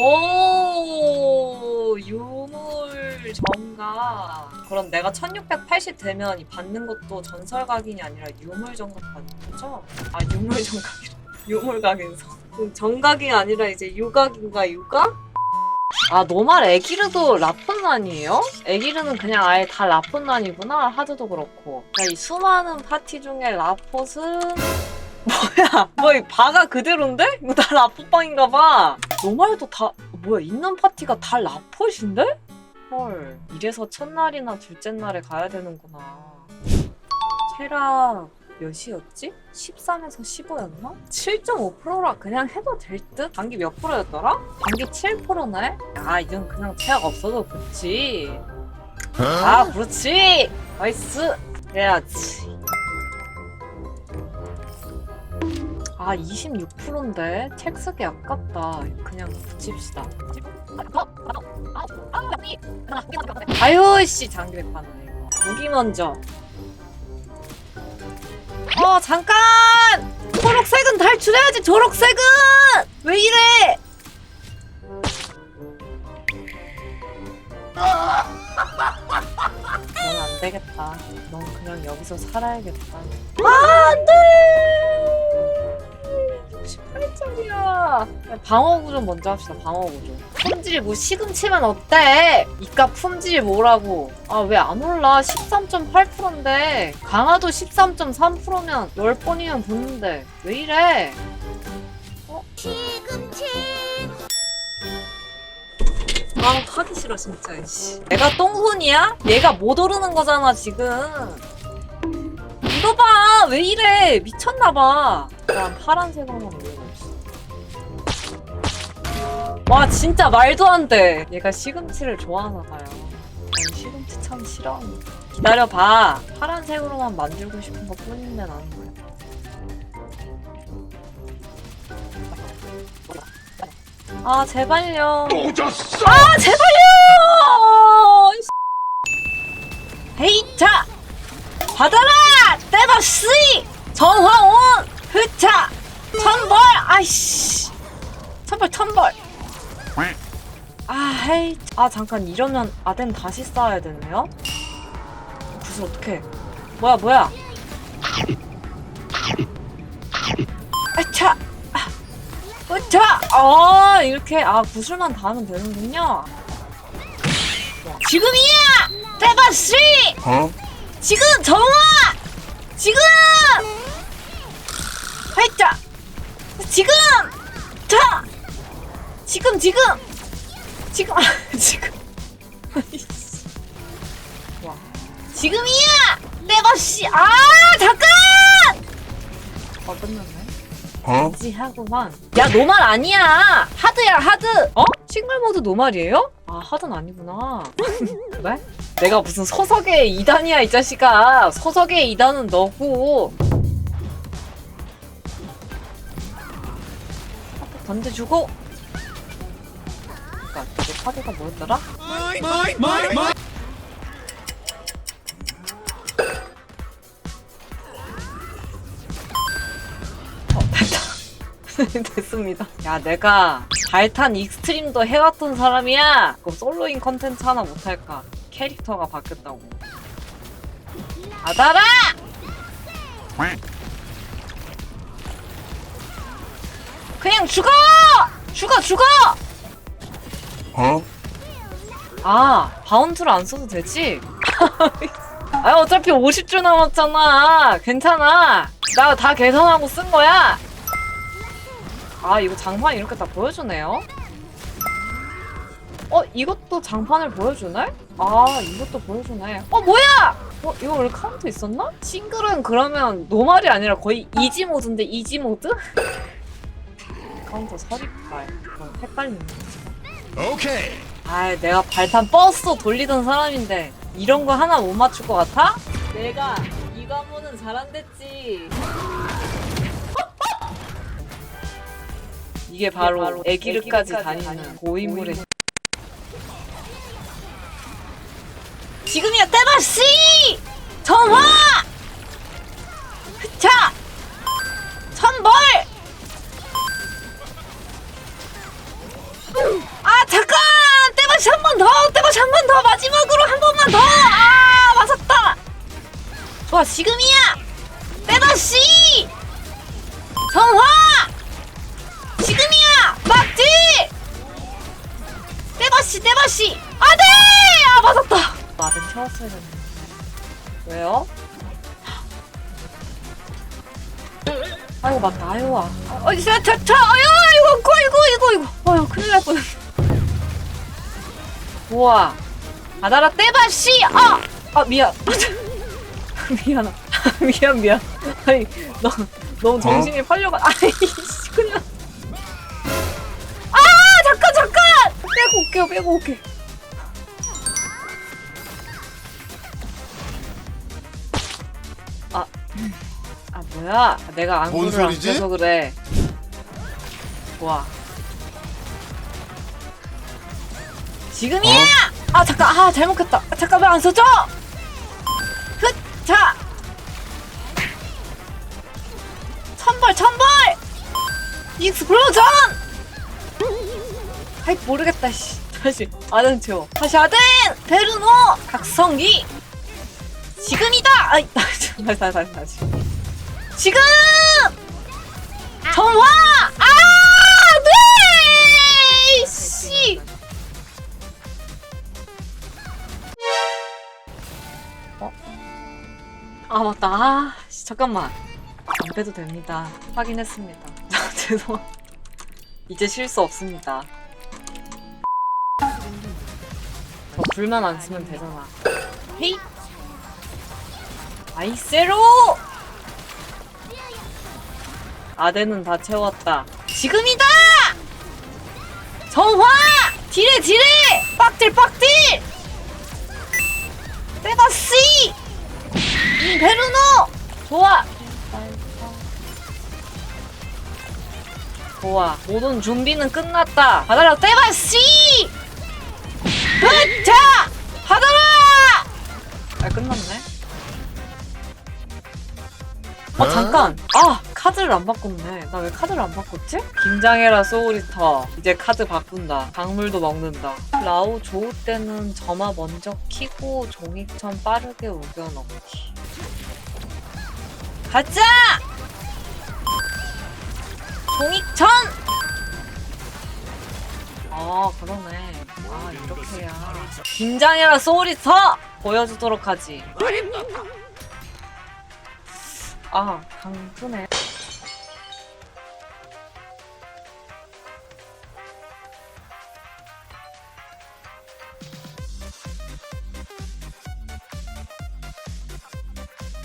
오 유물 정각 그럼 내가 1680 되면 이 받는 것도 전설 각인이 아니라 유물 정각 받는 거죠? 아 유물 정각이라 유물 각인서 그럼 정각이 아니라 이제 유각인가 유각? 아 노말 에기르도 라폰란이에요? 에기르는 그냥 아예 다 라폰란이구나 하드도 그렇고 야, 이 수많은 파티 중에 라폿은 뭐야 뭐이 바가 그대로인데? 이거 다 라포빵인가 봐 노말도 다 뭐야 있는 파티가 다 라폿인데? 헐 이래서 첫날이나 둘째 날에 가야 되는구나 체력 몇이었지? 13에서 15였나? 7.5%라 그냥 해도 될 듯? 단기 몇 프로였더라? 단기 7%네? 아 이건 그냥 체력 없어도 좋지 아 그렇지 나이스 그래야지 아 26%인데? 책 쓰기 아깝다. 그냥 붙입시다. 아유 씨 장기 백판네 이거. 무기 먼저. 어 잠깐! 초록색은 탈출해야지 초록색은! 왜 이래? 넌 안 되겠다. 넌 그냥 여기서 살아야겠다. 아, 안 돼! 18점이야. 방어 구조 먼저 합시다, 방어 구조. 품질 뭐 시금치면 어때? 이깟 품질 뭐라고. 아, 왜 안 올라? 13.8%인데. 강화도 13.3%면 10번이면 붙는데. 왜 이래? 아 하기 싫어 진짜 씨. 내가 똥손이야? 얘가 못 오르는 거잖아 지금 이거 봐 왜 이래 미쳤나봐 난 파란색으로만 올려봅시다 와 진짜 말도 안 돼. 얘가 시금치를 좋아하나 봐요. 난 시금치 참 싫어합니다 기다려봐. 파란색으로만 만들고 싶은 것 뿐인데 나는 거야 아 제발요. 졌어! 아 제발요! 헤이 자! 받아라! 때바 쓰이! 정화온 흐차 천벌 아이씨 천벌 천벌 아 헤이 아 잠깐 이러면 아덴 다시 쌓아야 되네요 구슬 어떡해 뭐야 뭐야 아차 으차! 어, 이렇게, 아, 구슬만 다 하면 되는군요. 지금이야! 대바씨! 어? 지금 정화! 지금! 활자! 지금! 자! 지금, 지금! 지금, 아, 지금. 와. 지금이야! 대바씨! 아, 잠깐! 어, 끝났네. 어? 지하구만. 야 노말 아니야. 하드야 하드. 어? 싱글 모드 노말이에요? 아 하드는 아니구나. 그래? 내가 무슨 서석의 2단이야 이 자식아. 서석의 2단은 너고. 던져주고. 그니까 이게 카드가 뭐였더라? 어 됐다. 됐습니다. 야, 내가 발탄 익스트림도 해왔던 사람이야! 그럼 솔로인 컨텐츠 하나 못할까? 캐릭터가 바뀌었다고. 받아라! 그냥 죽어! 죽어, 죽어! 어? 아, 바운트를 안 써도 되지? 아, 어차피 50줄 남았잖아. 괜찮아. 나 다 계산하고 쓴 거야. 아, 이거 장판 이렇게 다 보여주네요. 어, 이것도 장판을 보여주네? 아, 이것도 보여주네. 어, 뭐야! 어, 이거 원래 카운트 있었나? 싱글은 그러면 노말이 아니라 거의 이지 모드인데, 이지 모드? 카운터 48. 그럼 헷갈리네. 오케이! 아, 내가 발탄 버스 돌리던 사람인데 이런 거 하나 못 맞출 것 같아? 내가 이 관문은 잘안됐지. 이게 바로, 애기르까지 다니는 고인물의 지금이야 때바씨 정화 흐차 천벌 좋아 지금이야! 때바시! 정화! 지금이야! 막지! 때바시 때바시! 안돼! 아 맞았다! 아덴 채웠어야 됐네. 왜요? 아이고 맞다. 아유 아. 어, 자, 자, 자, 아유, 이거, 이거, 이거, 이거, 이거. 아유, 큰일 날 뻔. 우와. 아나라 떼바시! 아! 아 미안. 미안하. 미안 미안. 아니 너 너무 정신이 팔려가. 아이 씨, 그냥. 아! 잠깐, 잠깐! 빼고 올게요. 빼고 올게. 아. 아 뭐야? 내가 뭔 안구를 안 소리지? 껴서 그래. 좋아. 지금이야! 아, 잠깐, 아, 잘못했다. 아, 잠깐, 왜 안 써져? 익스플로전! 아이 모르겠다. 씨. 다시 아는 채워. 다시 아덴! 베르노! 각성기! 지금이다! 아이, 다시 다시 다시 다시. 지금! 정화! 아! 네! 씨! 아 맞다. 아 씨, 잠깐만. 안 빼도 됩니다. 확인했습니다. 죄송. 이제 실수 없습니다. 저 불만 안 쓰면 되잖아. 헤이! 아이세로! 아대는 다 채웠다. 지금이다! 정화! 딜해 딜해! 빡딜 빡딜! 빼바씨! 베르노! 좋아! 좋아. 모든 준비는 끝났다. 받아라 빼바씨! 으차! 받아라! 아 끝났네. 아 잠깐. 아 카드를 안 바꿨네. 나 왜 카드를 안 바꿨지? 긴장해라 소울리터. 이제 카드 바꾼다. 강물도 먹는다. 라우 좋을 때는 점화 먼저 키고 종이천 빠르게 우겨 넣기. 가자! 종익천! 아 그러네. 아 이렇게 해야. 긴장해라 소울리터. 보여주도록 하지. 아 강프네.